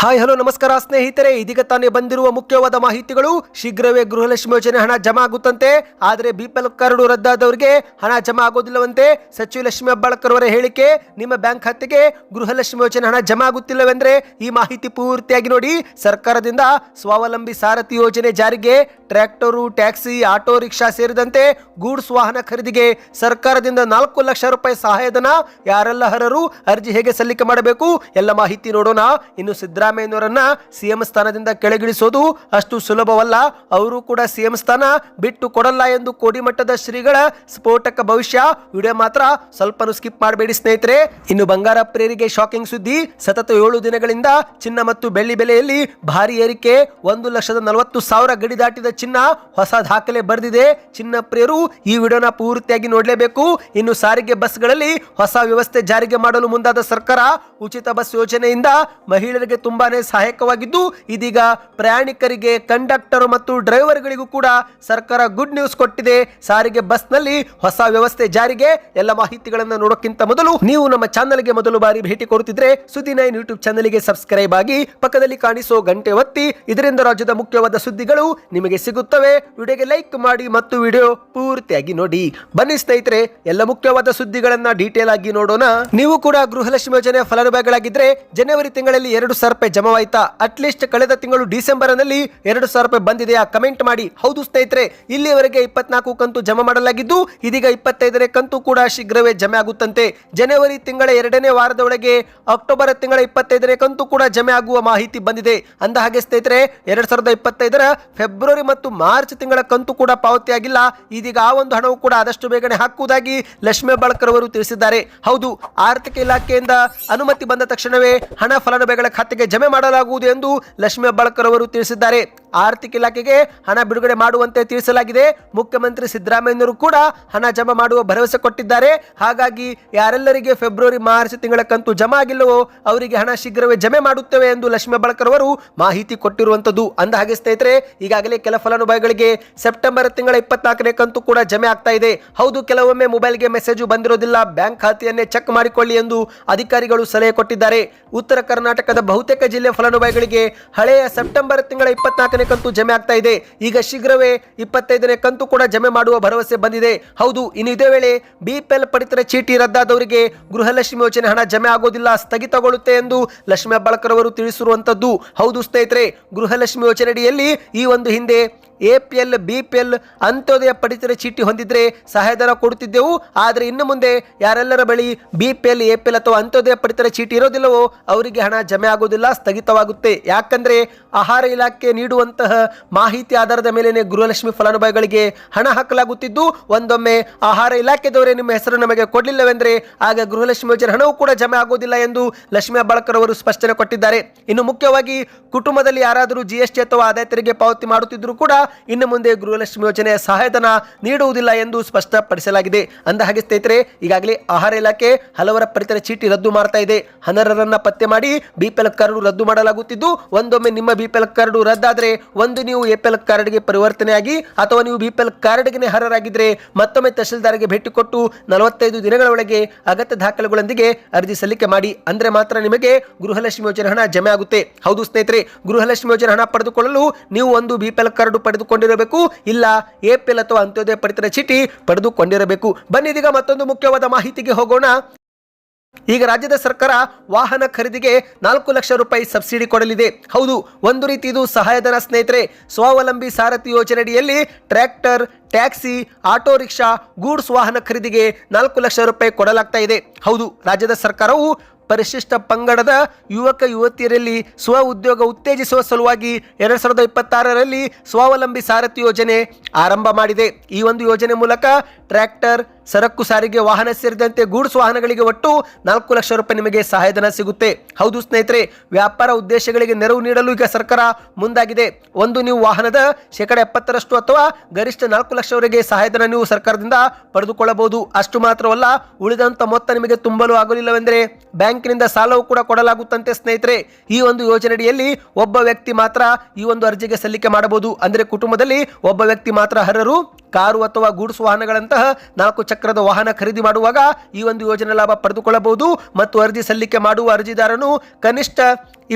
Hi, hello, ನಮಸ್ಕಾರ ಸ್ನೇಹಿತರೆ. ಇದೀಗ ತಾನೇ ಬಂದಿರುವ ಮುಖ್ಯವಾದ ಮಾಹಿತಿಗಳು. ಶೀಘ್ರವೇ ಗೃಹಲಕ್ಷ್ಮಿ ಯೋಜನೆ ಹಣ ಜಮಾ ಆಗುತ್ತಂತೆ. ಆದರೆ ಬಿಪಿಎಲ್ ಕಾರ್ಡು ರದ್ದಾದವರಿಗೆ ಹಣ ಜಮಾ ಆಗೋದಿಲ್ಲವಂತೆ. ಸಚಿವ ಲಕ್ಷ್ಮಿ ಹೆಬ್ಬಾಳ್ಕರ್ ಅವರ ಹೇಳಿಕೆ, ನಿಮ್ಮ ಬ್ಯಾಂಕ್ ಖಾತೆಗೆ ಗೃಹಲಕ್ಷ್ಮಿ ಯೋಜನೆ ಹಣ ಜಮಾ ಆಗುತ್ತಿಲ್ಲವೆಂದ್ರೆ ಈ ಮಾಹಿತಿ ಪೂರ್ತಿಯಾಗಿ ನೋಡಿ. ಸರ್ಕಾರದಿಂದ ಸ್ವಾವಲಂಬಿ ಸಾರಥಿ ಯೋಜನೆ ಜಾರಿಗೆ ಟ್ರ್ಯಾಕ್ಟರು, ಟ್ಯಾಕ್ಸಿ, ಆಟೋ, ರಿಕ್ಷಾ ಸೇರಿದಂತೆ ಗೂಡ್ಸ್ ವಾಹನ ಖರೀದಿಗೆ ಸರ್ಕಾರದಿಂದ ನಾಲ್ಕು ಲಕ್ಷ ರೂಪಾಯಿ ಸಹಾಯಧನ ಯಾರೆಲ್ಲ ಅರ್ಹರು, ಅರ್ಜಿ ಹೇಗೆ ಸಲ್ಲಿಕೆ ಮಾಡಬೇಕು? ಎಲ್ಲ ಮಾಹಿತಿ ನೋಡೋಣ. ಇನ್ನು ಸಿದ್ದರಾಮಯ್ಯನವರನ್ನ ಸಿಎಂ ಸ್ಥಾನದಿಂದ ಕೆಳಗಿಳಿಸೋದು ಅಷ್ಟು ಸುಲಭವಲ್ಲ. ಅವರು ಕೂಡ ಸಿಎಂ ಸ್ಥಾನ ಬಿಟ್ಟು ಕೊಡಲ್ಲ ಎಂದು ಕೋಡಿಮಟ್ಟದ ಶ್ರೀಗಳ ಸ್ಫೋಟಕ ಭವಿಷ್ಯ ವಿಡಿಯೋ ಮಾತ್ರ ಸ್ವಲ್ಪ ಸ್ಕಿಪ್ ಮಾಡಬೇಡಿ ಸ್ನೇಹಿತರೆ. ಇನ್ನು ಬಂಗಾರ ಪ್ರೇರಿಗೆ ಶಾಕಿಂಗ್ ಸುದ್ದಿ, ಸತತ ಏಳು ದಿನಗಳಿಂದ ಚಿನ್ನ ಮತ್ತು ಬೆಳ್ಳಿ ಬೆಲೆಯಲ್ಲಿ ಭಾರಿ ಏರಿಕೆ, ಒಂದು ಲಕ್ಷದ ನಲವತ್ತು ಸಾವಿರ ಗಡಿ ದಾಟಿದ ಚಿನ್ನ ಹೊಸ ದಾಖಲೆ ಬರೆದಿದೆ. ಚಿನ್ನ ಪ್ರಿಯರು ಈ ವಿಡಿಯೋನ ಪೂರ್ತಿಯಾಗಿ ನೋಡಲೇಬೇಕು. ಇನ್ನು ಸಾರಿಗೆ ಬಸ್ಗಳಲ್ಲಿ ಹೊಸ ವ್ಯವಸ್ಥೆ ಜಾರಿಗೆ ಮಾಡಲು ಮುಂದಾದ ಸರ್ಕಾರ ಉಚಿತ ಬಸ್ ಯೋಜನೆಯಿಂದ ಮಹಿಳೆಯರಿಗೆ ತುಂಬಾನೇ ಸಹಾಯಕವಾಗಿದ್ದು, ಇದೀಗ ಪ್ರಯಾಣಿಕರಿಗೆ, ಕಂಡಕ್ಟರ್ ಮತ್ತು ಡ್ರೈವರ್ಗಳಿಗೂ ಕೂಡ ಸರ್ಕಾರ ಗುಡ್ ನ್ಯೂಸ್ ಕೊಟ್ಟಿದೆ. ಸಾರಿಗೆ ಬಸ್ನಲ್ಲಿ ಹೊಸ ವ್ಯವಸ್ಥೆ ಜಾರಿಗೆ. ಎಲ್ಲ ಮಾಹಿತಿಗಳನ್ನು ನೋಡೋಕ್ಕಿಂತ ಮೊದಲು ನೀವು ನಮ್ಮ ಚಾನಲ್ಗೆ ಮೊದಲು ಬಾರಿ ಭೇಟಿ ಕೊಡುತ್ತಿದ್ರೆ, ಸುದ್ದಿ ನೈನ್ ಯೂಟ್ಯೂಬ್ ಚಾನಲ್ಗೆ ಸಬ್ಸ್ಕ್ರೈಬ್ ಆಗಿ ಪಕ್ಕದಲ್ಲಿ ಕಾಣಿಸೋ ಗಂಟೆ ಒತ್ತಿ. ಇದರಿಂದ ರಾಜ್ಯದ ಮುಖ್ಯವಾದ ಸುದ್ದಿಗಳು ನಿಮಗೆ ಸಿಗುತ್ತವೆ. ವಿಡಿಯೋಗೆ ಲೈಕ್ ಮಾಡಿ ಮತ್ತು ವಿಡಿಯೋ ಪೂರ್ತಿಯಾಗಿ ನೋಡಿ. ಬನ್ನಿ ಸ್ನೇಹಿತರೆ, ಎಲ್ಲ ಮುಖ್ಯವಾದ ಸುದ್ದಿಗಳನ್ನ ಡೀಟೇಲ್ ಆಗಿ ನೋಡೋಣ. ನೀವು ಕೂಡ ಗೃಹಲಕ್ಷ್ಮಿ ಯೋಜನೆ ಫಲಾನುಭವಿಗಳಾಗಿದ್ರೆ, ಜನವರಿ ತಿಂಗಳಲ್ಲಿ ಎರಡು ಸಾವಿರ ರೂಪಾಯಿ ಜಮಾವಾಯ್ತಾ? ಅಟ್ಲೀಸ್ಟ್ ಕಳೆದ ತಿಂಗಳು ಡಿಸೆಂಬರ್ನಲ್ಲಿ ಎರಡು ಸಾವಿರ ರೂಪಾಯಿ ಬಂದಿದೆಯಾ? ಕಮೆಂಟ್ ಮಾಡಿ. ಹೌದು ಸ್ನೇಹಿತರೆ, ಇಲ್ಲಿಯವರೆಗೆ ಇಪ್ಪತ್ನಾಲ್ಕು ಕಂತು ಜಮಾ ಮಾಡಲಾಗಿದ್ದು, ಇದೀಗ ಇಪ್ಪತ್ತೈದನೇ ಕಂತು ಕೂಡ ಶೀಘ್ರವೇ ಜಮೆ ಆಗುತ್ತಂತೆ. ಜನವರಿ ತಿಂಗಳ ಎರಡನೇ ವಾರದೊಳಗೆ ಅಕ್ಟೋಬರ್ ತಿಂಗಳ ಇಪ್ಪತ್ತೈದನೇ ಕಂತು ಕೂಡ ಜಮೆ ಆಗುವ ಮಾಹಿತಿ ಬಂದಿದೆ. ಅಂದ ಹಾಗೆ ಸ್ನೇಹಿತರೆ, ಎರಡ್ ಸಾವಿರದ ಇಪ್ಪತ್ತೈದರ ಫೆಬ್ರವರಿ ಮತ್ತು ಮಾರ್ಚ್ ತಿಂಗಳ ಕಂತು ಕೂಡ ಪಾವತಿಯಾಗಿಲ್ಲ. ಇದೀಗ ಆ ಒಂದು ಹಣವು ಕೂಡ ಆದಷ್ಟು ಬೇಗನೆ ಹಾಕುವುದಾಗಿ ಲಕ್ಷ್ಮೀ ಬಾಳ್ಕರ್ ಅವರು ತಿಳಿಸಿದ್ದಾರೆ. ಹೌದು, ಆರ್ಥಿಕ ಇಲಾಖೆಯಿಂದ ಅನುಮತಿ ಬಂದ ತಕ್ಷಣವೇ ಹಣ ಫಲಾನುಭವಿಗಳ ಖಾತೆಗೆ ಜಮೆ ಮಾಡಲಾಗುವುದು ಎಂದು ಲಕ್ಷ್ಮೀ ಹೆಬ್ಬಾಳ್ಕರ್ ಅವರು ತಿಳಿಸಿದ್ದಾರೆ. ಆರ್ಥಿಕ ಇಲಾಖೆಗೆ ಹಣ ಬಿಡುಗಡೆ ಮಾಡುವಂತೆ ತಿಳಿಸಲಾಗಿದೆ. ಮುಖ್ಯಮಂತ್ರಿ ಸಿದ್ದರಾಮಯ್ಯನವರು ಕೂಡ ಹಣ ಜಮಾ ಮಾಡುವ ಭರವಸೆ ಕೊಟ್ಟಿದ್ದಾರೆ. ಹಾಗಾಗಿ ಯಾರೆಲ್ಲರಿಗೆ ಫೆಬ್ರವರಿ, ಮಾರ್ಚ್ ತಿಂಗಳ ಕಂತು ಜಮಾ ಆಗಿಲ್ಲವೋ ಅವರಿಗೆ ಹಣ ಶೀಘ್ರವೇ ಜಮೆ ಮಾಡುತ್ತೇವೆ ಎಂದು ಲಕ್ಷ್ಮೀ ಬಳಕರ್ ಅವರು ಮಾಹಿತಿ ಕೊಟ್ಟಿರುವಂತದ್ದು ಅಂದ ಹಾಗೆ ಸ್ನೇಹಿತರೆ, ಈಗಾಗಲೇ ಕೆಲ ಫಲಾನುಭವಿಗಳಿಗೆ ಸೆಪ್ಟೆಂಬರ್ ತಿಂಗಳ ಇಪ್ಪತ್ನಾಲ್ಕನೇ ಕಂತು ಕೂಡ ಜಮೆ ಆಗ್ತಾ ಇದೆ. ಹೌದು, ಕೆಲವೊಮ್ಮೆ ಮೊಬೈಲ್ಗೆ ಮೆಸೇಜ್ ಬಂದಿರೋದಿಲ್ಲ. ಬ್ಯಾಂಕ್ ಖಾತೆಯನ್ನೇ ಚೆಕ್ ಮಾಡಿಕೊಳ್ಳಿ ಎಂದು ಅಧಿಕಾರಿಗಳು ಸಲಹೆ ಕೊಟ್ಟಿದ್ದಾರೆ. ಉತ್ತರ ಕರ್ನಾಟಕದ ಬಹುತೇಕ ಜಿಲ್ಲೆ ಫಲಾನುಭವಿಗಳಿಗೆ ಹಳೆಯ ಸೆಪ್ಟೆಂಬರ್ ತಿಂಗಳ ಇಪ್ಪತ್ನಾಲ್ಕನೇ ಕಂತು ಜಮೆ ಆಗ್ತಾ ಇದೆ. ಈಗ ಶೀಘ್ರವೇ ಇಪ್ಪತ್ತೈದನೇ ಕಂತು ಕೂಡ ಜಮೆ ಮಾಡುವ ಭರವಸೆ ಬಂದಿದೆ. ಹೌದು, ಇನ್ನು ಇದೇ ವೇಳೆ ಬಿಪಿಎಲ್ ಪಡಿತರ ಚೀಟಿ ರದ್ದಾದವರಿಗೆ ಗೃಹಲಕ್ಷ್ಮಿ ಯೋಜನೆ ಹಣ ಜಮೆ ಆಗೋದಿಲ್ಲ, ಸ್ಥಗಿತಗೊಳ್ಳುತ್ತೆ ಎಂದು ಲಕ್ಷ್ಮಿ ಹೆಬ್ಬಾಳ್ಕರ್ ಅವರು ತಿಳಿಸಿರುವಂತದ್ದು. ಹೌದು ಸ್ನೇಹಿತರೆ, ಗೃಹಲಕ್ಷ್ಮಿ ಯೋಜನೆಯಡಿಯಲ್ಲಿ ಈ ಒಂದು ಹಿಂದೆ A P L, B P L Antyodaya ಪಡಿತರ ಚೀಟಿ ಹೊಂದಿದ್ರೆ ಸಹಾಯಧನ ಕೊಡುತ್ತಿದ್ದೆವು. ಆದರೆ ಇನ್ನು ಮುಂದೆ ಯಾರೆಲ್ಲರ ಬಳಿ B P L, A P L ಅಥವಾ ಅಂತ್ಯೋದಯ ಪಡಿತರ ಚೀಟಿ ಇರೋದಿಲ್ಲವೋ ಅವರಿಗೆ ಹಣ ಜಮೆ ಆಗೋದಿಲ್ಲ ಸ್ಥಗಿತವಾಗುತ್ತೆ. ಯಾಕಂದ್ರೆ ಆಹಾರ ಇಲಾಖೆ ನೀಡುವಂತಹ ಮಾಹಿತಿ ಆಧಾರದ ಮೇಲೆ ಗೃಹಲಕ್ಷ್ಮಿ ಫಲಾನುಭವಿಗಳಿಗೆ ಹಣ ಹಾಕಲಾಗುತ್ತಿದ್ದು, ಒಂದೊಮ್ಮೆ ಆಹಾರ ಇಲಾಖೆದವರೇ ನಿಮ್ಮ ಹೆಸರು ನಮಗೆ ಕೊಡಲಿಲ್ಲವೆಂದರೆ ಆಗ ಗೃಹಲಕ್ಷ್ಮಿ ಯೋಜನೆ ಹಣವೂ ಕೂಡ ಜಮೆ ಆಗೋದಿಲ್ಲ ಎಂದು ಲಕ್ಷ್ಮೀ ಹೆಬ್ಬಾಳ್ಕರ್ ಅವರು ಸ್ಪಷ್ಟನೆ ಕೊಟ್ಟಿದ್ದಾರೆ. ಇನ್ನು ಮುಖ್ಯವಾಗಿ ಕುಟುಂಬದಲ್ಲಿ ಯಾರಾದರೂ ಜಿ ಅಥವಾ ಆದಾಯ ತೆರಿಗೆ ಪಾವತಿ ಮಾಡುತ್ತಿದ್ದರೂ ಕೂಡ ಇನ್ನು ಮುಂದೆ ಗೃಹಲಕ್ಷ್ಮಿ ಯೋಜನೆ ಸಹಾಯಧನ ನೀಡುವುದಿಲ್ಲ ಎಂದು ಸ್ಪಷ್ಟಪಡಿಸಲಾಗಿದೆ. ಅಂದ ಹಾಗೆ ಸ್ನೇಹಿತರೆ, ಈಗಾಗಲೇ ಆಹಾರ ಇಲಾಖೆ ಹಲವರ ಪರಿತರ ಚೀಟಿ ರದ್ದು ಮಾಡ್ತಾ ಇದೆ. ಅನರ್ಹರನ್ನ ಪತ್ತೆ ಮಾಡಿ ಬಿಪಿಎಲ್ ಕಾರ್ಡ್ ರದ್ದು ಮಾಡಲಾಗುತ್ತಿದ್ದು, ಒಂದೊಮ್ಮೆ ನಿಮ್ಮ ಬಿಪಿಎಲ್ ಕಾರ್ಡ್ ರದ್ದಾದರೆ ಒಂದು ನೀವು ಎಪಿಎಲ್ ಕಾರ್ಡ್ಗೆ ಪರಿವರ್ತನೆಯಾಗಿ ಅಥವಾ ನೀವು ಬಿಪಿಎಲ್ ಕಾರ್ಡ್ಗೆ ಅರ್ಹರಾಗಿದ್ರೆ ಮತ್ತೊಮ್ಮೆ ತಹಶೀಲ್ದಾರ್ಗೆ ಭೇಟಿ ಕೊಟ್ಟು ನಲವತ್ತೈದು ದಿನಗಳ ಒಳಗೆ ಅಗತ್ಯ ದಾಖಲೆಗಳೊಂದಿಗೆ ಅರ್ಜಿ ಸಲ್ಲಿಕೆ ಮಾಡಿ. ಅಂದ್ರೆ ಮಾತ್ರ ನಿಮಗೆ ಗೃಹಲಕ್ಷ್ಮಿ ಯೋಜನೆ ಹಣ ಜಮೆ ಆಗುತ್ತೆ. ಹೌದು ಸ್ನೇಹಿತರೆ, ಗೃಹಲಕ್ಷ್ಮಿ ಯೋಜನೆ ಹಣ ಪಡೆದುಕೊಳ್ಳಲು ನೀವು ಒಂದು ಬಿಪಿಎಲ್ ಕಾರ್ಡು ಪಡೆದುಕೊಂಡಿರಬೇಕು? ಇಲ್ಲ. ಎಪಿಎಲ್ ಅಥವಾ ಅಂತ್ಯೋದಯ ಪಡಿತರ ಚೀಟಿ ಪಡೆದುಕೊಂಡಿರಬೇಕು. ಬನ್ನಿ ಇದೀಗ ಮತ್ತೊಂದು ಮುಖ್ಯವಾದ ಮಾಹಿತಿಗೆ ಹೋಗೋಣ. ಈಗ ರಾಜ್ಯದ ಸರ್ಕಾರ ವಾಹನ ಖರೀದಿಗೆ ನಾಲ್ಕು ಲಕ್ಷ ರೂಪಾಯಿ ಸಬ್ಸಿಡಿ ಕೊಡಲಿದೆ. ಹೌದು, ಒಂದು ರೀತಿ ಇದು ಸಹಾಯಧನ ಸ್ನೇಹಿತರೆ. ಸ್ವಾವಲಂಬಿ ಸಾರಥಿ ಯೋಜನೆಯಡಿಯಲ್ಲಿ tractor, taxi, auto rickshaw, goods ವಾಹನ ಖರೀದಿಗೆ ನಾಲ್ಕು ಲಕ್ಷ ರೂಪಾಯಿ ಕೊಡಲಾಗ್ತಾ ಇದೆ. ಹೌದು, ರಾಜ್ಯದ ಸರ್ಕಾರವು ಪರಿಶಿಷ್ಟ ಪಂಗಡದ ಯುವಕ ಯುವತಿಯರಲ್ಲಿ ಸ್ವ ಉದ್ಯೋಗ ಉತ್ತೇಜಿಸುವ ಸಲುವಾಗಿ ಎರಡ್ ಸಾವಿರದ ಇಪ್ಪತ್ತಾರರಲ್ಲಿ ಸ್ವಾವಲಂಬಿ ಸಾರಥಿ ಯೋಜನೆ ಆರಂಭ ಮಾಡಿದೆ. ಈ ಒಂದು ಯೋಜನೆ ಮೂಲಕ ಟ್ರ್ಯಾಕ್ಟರ್ ಸರಕು ಸಾರಿಗೆ ವಾಹನ ಸೇರಿದಂತೆ ಗೂಡ್ಸ್ ವಾಹನಗಳಿಗೆ ಒಟ್ಟು ನಾಲ್ಕು ಲಕ್ಷ ರೂಪಾಯಿ ನಿಮಗೆ ಸಹಾಯಧನ ಸಿಗುತ್ತೆ. ಹೌದು ಸ್ನೇಹಿತರೆ, ವ್ಯಾಪಾರ ಉದ್ದೇಶಗಳಿಗೆ ನೆರವು ನೀಡಲು ಈಗ ಸರ್ಕಾರ ಮುಂದಾಗಿದೆ. ಒಂದು ನೀವು ವಾಹನದ ಶೇಕಡ ಎಪ್ಪತ್ತರಷ್ಟು ಅಥವಾ ಗರಿಷ್ಠ ನಾಲ್ಕು ಲಕ್ಷವರೆಗೆ ಸಹಾಯಧನ ನೀವು ಸರ್ಕಾರದಿಂದ ಪಡೆದುಕೊಳ್ಳಬಹುದು. ಅಷ್ಟು ಮಾತ್ರವಲ್ಲ, ಉಳಿದಂತ ಮೊತ್ತ ನಿಮಗೆ ತುಂಬಲು ಆಗಲಿಲ್ಲವೆಂದರೆ ಬ್ಯಾಂಕಿನಿಂದ ಸಾಲವು ಕೂಡ ಕೊಡಲಾಗುತ್ತಂತೆ ಸ್ನೇಹಿತರೆ. ಈ ಒಂದು ಯೋಜನೆಯಡಿಯಲ್ಲಿ ಒಬ್ಬ ವ್ಯಕ್ತಿ ಮಾತ್ರ ಈ ಒಂದು ಅರ್ಜಿಗೆ ಸಲ್ಲಿಕೆ ಮಾಡಬಹುದು. ಅಂದರೆ ಕುಟುಂಬದಲ್ಲಿ ಒಬ್ಬ ವ್ಯಕ್ತಿ ಮಾತ್ರ ಅರ್ಹರು? ಕಾರು ಅಥವಾ ಗೂಡ್ಸ್ ವಾಹನಗಳಂತಹ ನಾಲ್ಕು ಚಕ್ರದ ವಾಹನ ಖರೀದಿ ಮಾಡುವಾಗ ಈ ಒಂದು ಯೋಜನೆ ಲಾಭ ಪಡೆದುಕೊಳ್ಳಬಹುದು ಮತ್ತು ಅರ್ಜಿ ಸಲ್ಲಿಕೆ ಮಾಡುವ ಅರ್ಜಿದಾರನು ಕನಿಷ್ಠ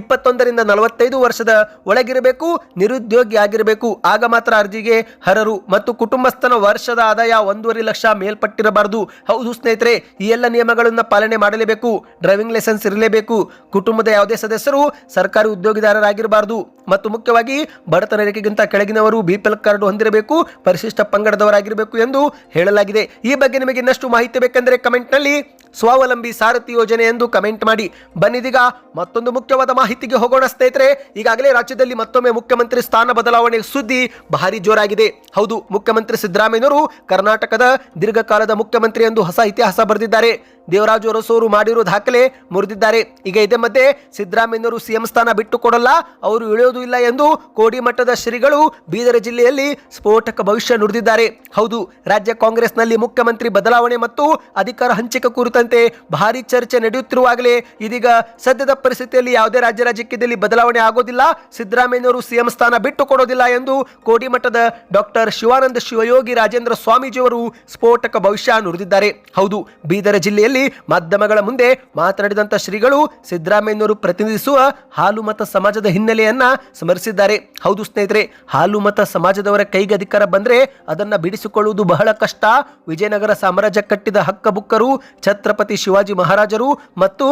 ಇಪ್ಪತ್ತೊಂದರಿಂದ ನಲವತ್ತೈದು ವರ್ಷದ ಒಳಗಿರಬೇಕು, ನಿರುದ್ಯೋಗಿ ಆಗಿರಬೇಕು. ಆಗ ಮಾತ್ರ ಅರ್ಜಿಗೆ ಹರರು ಮತ್ತು ಕುಟುಂಬಸ್ಥನ ವರ್ಷದ ಆದಾಯ ಒಂದೂವರೆ ಲಕ್ಷ ಮೇಲ್ಪಟ್ಟಿರಬಾರದು. ಹೌದು ಸ್ನೇಹಿತರೆ, ಈ ಎಲ್ಲ ನಿಯಮಗಳನ್ನು ಪಾಲನೆ ಮಾಡಲೇಬೇಕು, ಡ್ರೈವಿಂಗ್ ಲೈಸೆನ್ಸ್ ಇರಲೇಬೇಕು. ಕುಟುಂಬದ ಯಾವುದೇ ಸದಸ್ಯರು ಸರ್ಕಾರಿ ಉದ್ಯೋಗಿದಾರರಾಗಿರಬಾರದು. ಮತ್ತು ಮುಖ್ಯವಾಗಿ ಬಡತನ ರೇಖೆಗಿಂತ ಕೆಳಗಿನವರು ಬಿಪಿಎಲ್ ಕಾರ್ಡ್ ಹೊಂದಿರಬೇಕು, ಪರಿಶಿಷ್ಟ ಪಂಗಡದವರಾಗಿರಬೇಕು ಎಂದು ಹೇಳಲಾಗಿದೆ. ಈ ಬಗ್ಗೆ ನಿಮಗೆ ಇನ್ನಷ್ಟು ಮಾಹಿತಿ ಬೇಕೆಂದರೆ ಕಮೆಂಟ್ನಲ್ಲಿ ಸ್ವಾವಲಂಬಿ ಸಾರಥಿ ಯೋಜನೆ ಎಂದು ಕಮೆಂಟ್ ಮಾಡಿ. ಬನ್ನಿದೀಗ ಮತ್ತೊಂದು ಮುಖ್ಯವಾದ ಮಾಹಿತಿಗೆ ಹೋಗೋಣ ಸ್ನೇಹಿತರೆ. ಈಗಾಗಲೇ ರಾಜ್ಯದಲ್ಲಿ ಮತ್ತೊಮ್ಮೆ ಮುಖ್ಯಮಂತ್ರಿ ಸ್ಥಾನ ಬದಲಾವಣೆ ಸುದ್ದಿ ಭಾರಿ ಜೋರಾಗಿದೆ. ಹೌದು, ಮುಖ್ಯಮಂತ್ರಿ ಸಿದ್ದರಾಮಯ್ಯನವರು ಕರ್ನಾಟಕದ ದೀರ್ಘಕಾಲದ ಮುಖ್ಯಮಂತ್ರಿ ಎಂದು ಹೊಸ ಇತಿಹಾಸ ಬರೆದಿದ್ದಾರೆ. ದೇವರಾಜು ಅರಸೋರು ಮಾಡಿರೋ ದಾಖಲೆ ಮುರಿದಿದ್ದಾರೆ. ಈಗ ಇದೇ ಮಧ್ಯೆ ಸಿದ್ದರಾಮಯ್ಯನವರು ಸಿಎಂ ಸ್ಥಾನ ಬಿಟ್ಟು ಕೊಡಲ್ಲ, ಅವರು ಇಳಿಯೋದು ಇಲ್ಲ ಎಂದು ಕೋಡಿಮಠದ ಶ್ರೀಗಳು ಬೀದರ ಜಿಲ್ಲೆಯಲ್ಲಿ ಸ್ಫೋಟಕ ಭವಿಷ್ಯ ನುಡಿದಿದ್ದಾರೆ. ಹೌದು, ರಾಜ್ಯ ಕಾಂಗ್ರೆಸ್ನಲ್ಲಿ ಮುಖ್ಯಮಂತ್ರಿ ಬದಲಾವಣೆ ಮತ್ತು ಅಧಿಕಾರ ಹಂಚಿಕೆ ಕುರಿತಂತೆ ಭಾರಿ ಚರ್ಚೆ ನಡೆಯುತ್ತಿರುವಾಗಲೇ ಇದೀಗ ಸದ್ಯದ ಪರಿಸ್ಥಿತಿಯಲ್ಲಿ ಯಾವುದೇ ರಾಜಕೀಯದಲ್ಲಿ ಬದಲಾವಣೆ ಆಗೋದಿಲ್ಲ. ಸಿದ್ದರಾಮಯ್ಯನವರು ಸಿಎಂ ಸ್ಥಾನ ಬಿಟ್ಟು ಕೊಡೋದಿಲ್ಲ ಎಂದು ಕೋಡಿಮಠದ ಡಾಕ್ಟರ್ ಶಿವಾನಂದ ಶಿವಯೋಗಿ ರಾಜೇಂದ್ರ ಸ್ವಾಮೀಜಿಯವರು ಸ್ಫೋಟಕ ಭವಿಷ್ಯ ನುಡಿದಿದ್ದಾರೆ. ಹೌದು, ಬೀದರ ಜಿಲ್ಲೆಯಲ್ಲಿ ಮಾಧ್ಯಮಗಳ ಮುಂದೆ ಮಾತನಾಡಿದಂಥ ಶ್ರೀಗಳು ಸಿದ್ದರಾಮಯ್ಯನವರು ಪ್ರತಿನಿಧಿಸುವ ಹಾಲು ಮತ ಸಮಾಜದ ಹಿನ್ನೆಲೆಯನ್ನ ಸ್ಮರಿಸಿದ್ದಾರೆ. ಹೌದು ಸ್ನೇಹಿತರೆ, ಹಾಲು ಮತ ಸಮಾಜದವರ ಕೈಗೆ ಅಧಿಕಾರ ಬಂದರೆ ಅದನ್ನು ಬಿಡಿಸಿಕೊಳ್ಳುವುದು ಬಹಳ ಕಷ್ಟ. ವಿಜಯನಗರ ಸಾಮ್ರಾಜ್ಯ ಕಟ್ಟಿದ ಹಕ್ಕಬುಕ್ಕರು ಛತ್ರಪತಿ ಶಿವಾಜಿ ಮಹಾರಾಜರು ಮತ್ತು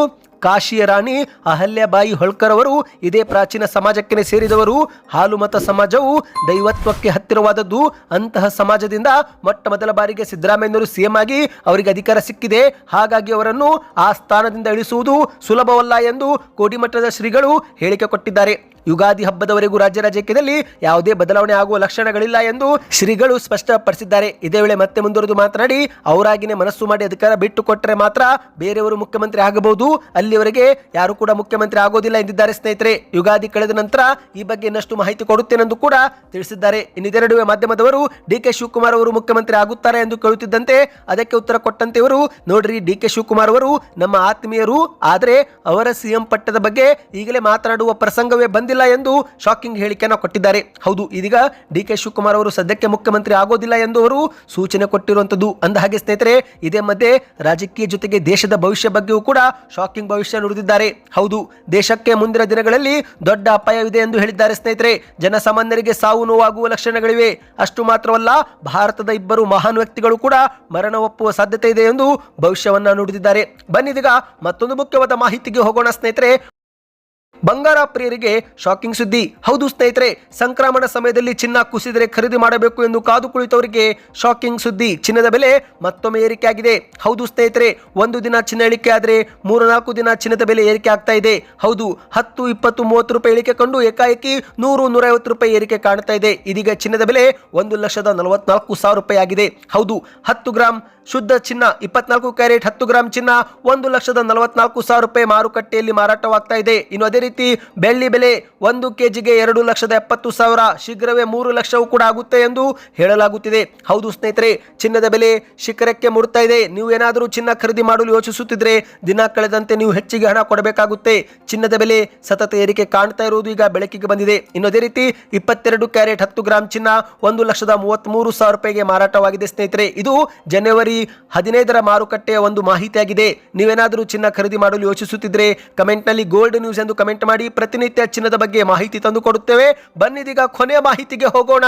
ಕಾಶಿಯ ರಾಣಿ ಅಹಲ್ಯಬಾಯಿ ಹೊಳ್ಕರ್ ಅವರು ಇದೇ ಪ್ರಾಚೀನ ಸಮಾಜಕ್ಕೆ ಸೇರಿದವರು. ಹಾಲು ಮತ ಸಮಾಜವು ದೈವತ್ವಕ್ಕೆ ಹತ್ತಿರವಾದದ್ದು. ಅಂತಹ ಸಮಾಜದಿಂದ ಮೊಟ್ಟ ಮೊದಲ ಬಾರಿಗೆ ಸಿದ್ದರಾಮಯ್ಯನವರು ಸಿಎಂ ಆಗಿ ಅವರಿಗೆ ಅಧಿಕಾರ ಸಿಕ್ಕಿದೆ. ಹಾಗಾಗಿ ಅವರನ್ನು ಆ ಸ್ಥಾನದಿಂದ ಇಳಿಸುವುದು ಸುಲಭವಲ್ಲ ಎಂದು ಕೋಡಿಮಠದ ಶ್ರೀಗಳು ಹೇಳಿಕೆ ಕೊಟ್ಟಿದ್ದಾರೆ. ಯುಗಾದಿ ಹಬ್ಬದವರೆಗೂ ರಾಜ್ಯ ರಾಜಕೀಯದಲ್ಲಿ ಯಾವುದೇ ಬದಲಾವಣೆ ಆಗುವ ಲಕ್ಷಣಗಳಿಲ್ಲ ಎಂದು ಶ್ರೀಗಳು ಸ್ಪಷ್ಟಪಡಿಸಿದ್ದಾರೆ. ಇದೇ ವೇಳೆ ಮತ್ತೆ ಮುಂದುವರೆದು ಮಾತನಾಡಿ, ಅವರಾಗಿನೇ ಮನಸ್ಸು ಮಾಡಿ ಅಧಿಕಾರ ಬಿಟ್ಟುಕೊಟ್ಟರೆ ಮಾತ್ರ ಬೇರೆಯವರು ಮುಖ್ಯಮಂತ್ರಿ ಆಗಬಹುದು. ಅಲ್ಲಿವರೆಗೆ ಯಾರು ಕೂಡ ಮುಖ್ಯಮಂತ್ರಿ ಆಗೋದಿಲ್ಲ ಎಂದಿದ್ದಾರೆ ಸ್ನೇಹಿತರೆ. ಯುಗಾದಿ ಕಳೆದ ನಂತರ ಈ ಬಗ್ಗೆ ಇನ್ನಷ್ಟು ಮಾಹಿತಿ ಕೊಡುತ್ತೇನೆಂದು ಕೂಡ ತಿಳಿಸಿದ್ದಾರೆ. ಇನ್ನಿದೇ ನಡುವೆ ಮಾಧ್ಯಮದವರು ಡಿ ಕೆ ಶಿವಕುಮಾರ್ ಅವರು ಮುಖ್ಯಮಂತ್ರಿ ಆಗುತ್ತಾರೆ ಎಂದು ಕೇಳುತ್ತಿದ್ದಂತೆ ಅದಕ್ಕೆ ಉತ್ತರ ಕೊಟ್ಟಂತೆ ಇವರು ನೋಡ್ರಿ ಡಿ ಕೆ ಶಿವಕುಮಾರ್ ಅವರು ನಮ್ಮ ಆತ್ಮೀಯರು, ಆದರೆ ಅವರ ಸಿಎಂ ಪಟ್ಟದ ಬಗ್ಗೆ ಈಗಲೇ ಮಾತನಾಡುವ ಪ್ರಸಂಗವೇ ಬಂದಿಲ್ಲ ಎಂದು ಶಾಕಿಂಗ್ ಹೇಳಿಕೆಯನ್ನು ಕೊಟ್ಟಿದ್ದಾರೆ. ಹೌದು, ಇದೀಗ ಡಿ ಕೆ ಶಿವಕುಮಾರ್ ಅವರು ಸದ್ಯಕ್ಕೆ ಮುಖ್ಯಮಂತ್ರಿ ಆಗೋದಿಲ್ಲ ಎಂದು ಅವರು ಸೂಚನೆ ಕೊಟ್ಟಿರುವಂತದ್ದು ಅಂದ ಹಾಗೆ ಸ್ನೇಹಿತರೆ, ಇದೇ ಮಧ್ಯೆ ರಾಜಕೀಯ ಜೊತೆಗೆ ದೇಶದ ಭವಿಷ್ಯ ಬಗ್ಗೆಯೂ ಕೂಡ ಶಾಕಿಂಗ್ ನುಡಿದಿದ್ದಾರೆ. ಹೌದು, ದೇಶಕ್ಕೆ ಮುಂದಿನ ದಿನಗಳಲ್ಲಿ ದೊಡ್ಡ ಅಪಾಯವಿದೆ ಎಂದು ಹೇಳಿದ್ದಾರೆ ಸ್ನೇಹಿತರೆ. ಜನಸಾಮಾನ್ಯರಿಗೆ ಸಾವು ನೋವಾಗುವ ಲಕ್ಷಣಗಳಿವೆ. ಅಷ್ಟು ಮಾತ್ರವಲ್ಲ, ಭಾರತದ ಇಬ್ಬರು ಮಹಾನ್ ವ್ಯಕ್ತಿಗಳು ಕೂಡ ಮರಣ ಒಪ್ಪುವ ಸಾಧ್ಯತೆ ಇದೆ ಎಂದು ಭವಿಷ್ಯವನ್ನ ನುಡಿದಿದ್ದಾರೆ. ಬನ್ನಿದೀಗ ಮತ್ತೊಂದು ಮುಖ್ಯವಾದ ಮಾಹಿತಿಗೆ ಹೋಗೋಣ ಸ್ನೇಹಿತರೆ. ಬಂಗಾರ ಪ್ರಿಯರಿಗೆ ಶಾಕಿಂಗ್ ಸುದ್ದಿ. ಹೌದು ಸ್ನೇಹಿತರೆ, ಸಂಕ್ರಮಣ ಸಮಯದಲ್ಲಿ ಚಿನ್ನ ಕುಸಿದರೆ ಖರೀದಿ ಮಾಡಬೇಕು ಎಂದು ಕಾದು ಕುಳಿತವರಿಗೆ ಶಾಕಿಂಗ್ ಸುದ್ದಿ. ಚಿನ್ನದ ಬೆಲೆ ಮತ್ತೊಮ್ಮೆ ಏರಿಕೆಯಾಗಿದೆ ಹೌದು ಸ್ನೇಹಿತರೆ, ಒಂದು ದಿನ ಚಿನ್ನ ಇಳಿಕೆ ಆದರೆ ಮೂರು ನಾಲ್ಕು ದಿನ ಚಿನ್ನದ ಬೆಲೆ ಏರಿಕೆ ಆಗ್ತಾ ಇದೆ. ಹೌದು, ಹತ್ತು, ಇಪ್ಪತ್ತು, ಮೂವತ್ತು ರೂಪಾಯಿ ಇಳಿಕೆ ಕಂಡು ಏಕಾಏಕಿ ನೂರು, ನೂರೈವತ್ತು ರೂಪಾಯಿ ಏರಿಕೆ ಕಾಣ್ತಾ ಇದೆ. ಇದೀಗ ಚಿನ್ನದ ಬೆಲೆ ಒಂದು ಲಕ್ಷದ ನಲವತ್ನಾಲ್ಕು ಸಾವಿರ ರೂಪಾಯಿ ಆಗಿದೆ. ಹೌದು, ಹತ್ತು ಗ್ರಾಂ ಶುದ್ಧ ಚಿನ್ನ, ಇಪ್ಪತ್ನಾಲ್ಕು ಕ್ಯಾರೆಟ್ ಹತ್ತು ಗ್ರಾಂ ಚಿನ್ನ ಒಂದು ಲಕ್ಷದ ನಲವತ್ನಾಲ್ಕು ಸಾವಿರ ರೂಪಾಯಿ ಮಾರುಕಟ್ಟೆಯಲ್ಲಿ ಮಾರಾಟವಾಗ್ತಾ ಇದೆ. ಇನ್ನು ಅದೇ ರೀತಿ ಬೆಳ್ಳಿ ಬೆಲೆ ಒಂದು ಕೆಜಿಗೆ ಎರಡು ಲಕ್ಷದ ಎಪ್ಪತ್ತು ಸಾವಿರ, ಶೀಘ್ರವೇ ಮೂರು ಲಕ್ಷವೂ ಕೂಡ ಆಗುತ್ತೆ ಎಂದು ಹೇಳಲಾಗುತ್ತಿದೆ. ಹೌದು ಸ್ನೇಹಿತರೆ, ಚಿನ್ನದ ಬೆಲೆ ಶಿಖರಕ್ಕೆ ಮುಡ್ತಾ ಇದೆ. ನೀವು ಏನಾದರೂ ಚಿನ್ನ ಖರೀದಿ ಮಾಡಲು ಯೋಚಿಸುತ್ತಿದ್ರೆ ದಿನ ಕಳೆದಂತೆ ನೀವು ಹೆಚ್ಚಿಗೆ ಹಣ ಕೊಡಬೇಕಾಗುತ್ತೆ. ಚಿನ್ನದ ಬೆಲೆ ಸತತ ಏರಿಕೆ ಕಾಣ್ತಾ ಇರುವುದು ಈಗ ಬೆಳಕಿಗೆ ಬಂದಿದೆ. ಇನ್ನು ಅದೇ ರೀತಿ ಇಪ್ಪತ್ತೆರಡು ಕ್ಯಾರೆಟ್ ಹತ್ತು ಗ್ರಾಂ ಚಿನ್ನ ಒಂದು ಲಕ್ಷದ ಮೂವತ್ತ್ಮೂರು ಸಾವಿರ ರೂಪಾಯಿಗೆ ಮಾರಾಟವಾಗಿದೆ ಸ್ನೇಹಿತರೆ. ಇದು ಜನವರಿ ಹದಿನೈದರ ಮಾರುಕಟ್ಟೆಯ ಒಂದು ಮಾಹಿತಿಯಾಗಿದೆ. ನೀವೇನಾದರೂ ಚಿನ್ನ ಖರೀದಿ ಮಾಡಲು ಯೋಚಿಸುತ್ತಿದ್ರೆ ಕಮೆಂಟ್ನಲ್ಲಿ ಗೋಲ್ಡ್ ನ್ಯೂಸ್ ಎಂದು ಕಮೆಂಟ್ ಮಾಡಿ ಪ್ರತಿನಿತ್ಯ ಚಿನ್ನದ ಬಗ್ಗೆ ಮಾಹಿತಿ ತಂದು ಕೊಡುತ್ತೇವೆ. ಬನ್ನಿದೀಗ ಕೊನೆಯ ಮಾಹಿತಿಗೆ ಹೋಗೋಣ.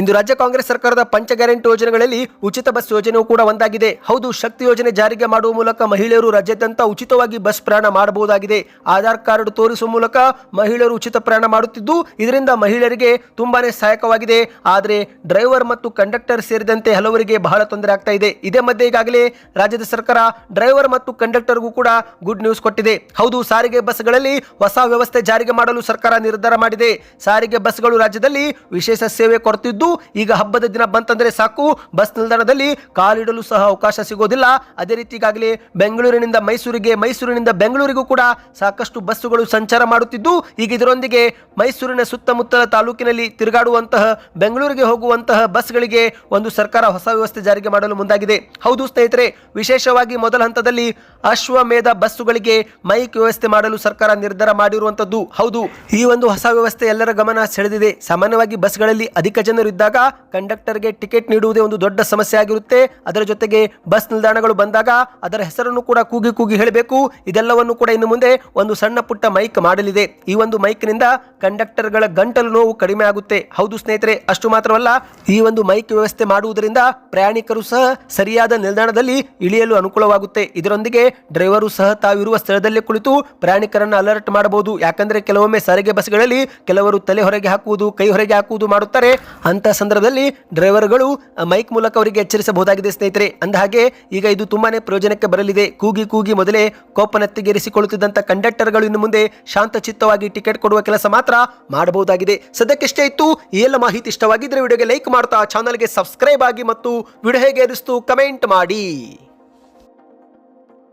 ಇಂದು ರಾಜ್ಯ ಕಾಂಗ್ರೆಸ್ ಸರ್ಕಾರದ ಪಂಚ ಗ್ಯಾರಂಟಿ ಯೋಜನೆಗಳಲ್ಲಿ ಉಚಿತ ಬಸ್ ಯೋಜನೆಯೂ ಕೂಡ ಒಂದಾಗಿದೆ. ಹೌದು, ಶಕ್ತಿ ಯೋಜನೆ ಜಾರಿಗೆ ಮಾಡುವ ಮೂಲಕ ಮಹಿಳೆಯರು ರಾಜ್ಯಾದ್ಯಂತ ಉಚಿತವಾಗಿ ಬಸ್ ಪ್ರಯಾಣ ಮಾಡಬಹುದಾಗಿದೆ. ಆಧಾರ್ ಕಾರ್ಡ್ ತೋರಿಸುವ ಮೂಲಕ ಮಹಿಳೆಯರು ಉಚಿತ ಪ್ರಯಾಣ ಮಾಡುತ್ತಿದ್ದು, ಇದರಿಂದ ಮಹಿಳೆಯರಿಗೆ ತುಂಬಾನೇ ಸಹಾಯಕವಾಗಿದೆ. ಆದರೆ ಡ್ರೈವರ್ ಮತ್ತು ಕಂಡಕ್ಟರ್ ಸೇರಿದಂತೆ ಹಲವರಿಗೆ ಬಹಳ ತೊಂದರೆ ಆಗ್ತಾ ಇದೆ. ಇದೇ ಮಧ್ಯೆ ಈಗಾಗಲೇ ರಾಜ್ಯದ ಸರ್ಕಾರ ಡ್ರೈವರ್ ಮತ್ತು ಕಂಡಕ್ಟರ್ಗೂ ಕೂಡ ಗುಡ್ ನ್ಯೂಸ್ ಕೊಟ್ಟಿದೆ. ಹೌದು, ಸಾರಿಗೆ ಬಸ್ಗಳಲ್ಲಿ ಹೊಸ ವ್ಯವಸ್ಥೆ ಜಾರಿಗೆ ಮಾಡಲು ಸರ್ಕಾರ ನಿರ್ಧಾರ ಮಾಡಿದೆ. ಸಾರಿಗೆ ಬಸ್ಗಳು ರಾಜ್ಯದಲ್ಲಿ ವಿಶೇಷ ಸೇವೆ ಕೊಡ್ತಿದ್ದು ಈಗ ಹಬ್ಬದ ದಿನ ಬಂತಂದ್ರೆ ಸಾಕು. ಬಸ್ ನಿಲ್ದಾಣದಲ್ಲಿ ಕಾಲಿಡಲು ಸಹ ಅವಕಾಶ ಸಿಗೋದಿಲ್ಲ. ಅದೇ ರೀತಿ ಈಗಾಗಲೇ ಬೆಂಗಳೂರಿನಿಂದ ಮೈಸೂರಿಗೆ, ಮೈಸೂರಿನಿಂದ ಬೆಂಗಳೂರಿಗೂ ಕೂಡ ಸಾಕಷ್ಟು ಬಸ್ಸುಗಳು ಸಂಚಾರ ಮಾಡುತ್ತಿದ್ದು, ಈಗ ಇದರೊಂದಿಗೆ ಮೈಸೂರಿನ ಸುತ್ತಮುತ್ತಲ ತಾಲೂಕಿನಲ್ಲಿ ತಿರುಗಾಡುವಂತಹ, ಬೆಂಗಳೂರಿಗೆ ಹೋಗುವಂತಹ ಬಸ್ಗಳಿಗೆ ಒಂದು ಸರ್ಕಾರ ಹೊಸ ವ್ಯವಸ್ಥೆ ಜಾರಿಗೆ ಮಾಡಲು ಮುಂದಾಗಿದೆ. ಹೌದು ಸ್ನೇಹಿತರೆ, ವಿಶೇಷವಾಗಿ ಮೊದಲ ಹಂತದಲ್ಲಿ ಅಶ್ವಮೇಧ ಬಸ್ಸುಗಳಿಗೆ ಮೈಕ್ ವ್ಯವಸ್ಥೆ ಮಾಡಲು ಸರ್ಕಾರ ನಿರ್ಧಾರ ಮಾಡಿ ಮಾಡಿರುವಂತದ್ದು ಹೌದು, ಈ ಒಂದು ಹೊಸ ವ್ಯವಸ್ಥೆ ಎಲ್ಲರ ಗಮನ ಸೆಳೆದಿದೆ. ಸಾಮಾನ್ಯವಾಗಿ ಬಸ್ಗಳಲ್ಲಿ ಅಧಿಕ ಜನರು ಇದ್ದಾಗ ಕಂಡಕ್ಟರ್ಗೆ ಟಿಕೆಟ್ ನೀಡುವುದೇ ಒಂದು ದೊಡ್ಡ ಸಮಸ್ಯೆ ಆಗಿರುತ್ತೆ. ಅದರ ಜೊತೆಗೆ ಬಸ್ ನಿಲ್ದಾಣಗಳು ಬಂದಾಗ ಅದರ ಹೆಸರನ್ನು ಕೂಡ ಕೂಗಿ ಕೂಗಿ ಹೇಳಬೇಕು. ಇದೆಲ್ಲವನ್ನು ಕೂಡ ಇನ್ನು ಮುಂದೆ ಒಂದು ಸಣ್ಣ ಪುಟ್ಟ ಮೈಕ್ ಮಾಡಲಿದೆ. ಈ ಒಂದು ಮೈಕ್ನಿಂದ ಕಂಡಕ್ಟರ್ಗಳ ಗಂಟಲು ನೋವು ಕಡಿಮೆ ಆಗುತ್ತೆ. ಹೌದು ಸ್ನೇಹಿತರೆ, ಅಷ್ಟು ಮಾತ್ರವಲ್ಲ, ಈ ಒಂದು ಮೈಕ್ ವ್ಯವಸ್ಥೆ ಮಾಡುವುದರಿಂದ ಪ್ರಯಾಣಿಕರು ಸಹ ಸರಿಯಾದ ನಿಲ್ದಾಣದಲ್ಲಿ ಇಳಿಯಲು ಅನುಕೂಲವಾಗುತ್ತೆ. ಇದರೊಂದಿಗೆ ಡ್ರೈವರು ಸಹ ತಾವಿರುವ ಸ್ಥಳದಲ್ಲೇ ಕುಳಿತು ಪ್ರಯಾಣಿಕರನ್ನು ಅಲರ್ಟ್ ಮಾಡಬಹುದು. ಯಾಕಂದ್ರೆ ಕೆಲವೊಮ್ಮೆ ಸಾರಿಗೆ ಬಸ್ಗಳಲ್ಲಿ ಕೆಲವರು ತಲೆ ಹೊರಗೆ ಹಾಕುವುದು, ಕೈ ಹೊರಗೆ ಹಾಕುವುದು ಮಾಡುತ್ತಾರೆ. ಅಂತ ಸಂದರ್ಭದಲ್ಲಿ ಡ್ರೈವರ್ಗಳು ಮೈಕ್ ಮೂಲಕ ಅವರಿಗೆ ಎಚ್ಚರಿಸಬಹುದಾಗಿದೆ ಸ್ನೇಹಿತರೆ. ಅಂದಹಾಗೆ, ಈಗ ಇದು ತುಂಬಾನೇ ಪ್ರಯೋಜನಕ್ಕೆ ಬರಲಿದೆ. ಕೂಗಿ ಕೂಗಿ ಮೊದಲೇ ಕೋಪನತ್ತಿಗೇರಿಸಿಕೊಳ್ಳುತ್ತಿದ್ದಂಥ ಕಂಡಕ್ಟರ್ಗಳು ಇನ್ನು ಮುಂದೆ ಶಾಂತಚಿತ್ತವಾಗಿ ಟಿಕೆಟ್ ಕೊಡುವ ಕೆಲಸ ಮಾತ್ರ ಮಾಡಬಹುದಾಗಿದೆ. ಸದ್ಯಕ್ಕಿಷ್ಟೇ ಇತ್ತು. ಈ ಎಲ್ಲ ಮಾಹಿತಿ ಇಷ್ಟವಾಗಿದ್ರೆ ವಿಡಿಯೋಗೆ ಲೈಕ್ ಮಾಡ್ತಾ, ಚಾನಲ್ಗೆ ಸಬ್ಸ್ಕ್ರೈಬ್ ಆಗಿ ಮತ್ತು ವಿಡಿಯೋ ಹೇಗೆ ಅನಿಸ್ತು ಕಮೆಂಟ್ ಮಾಡಿ.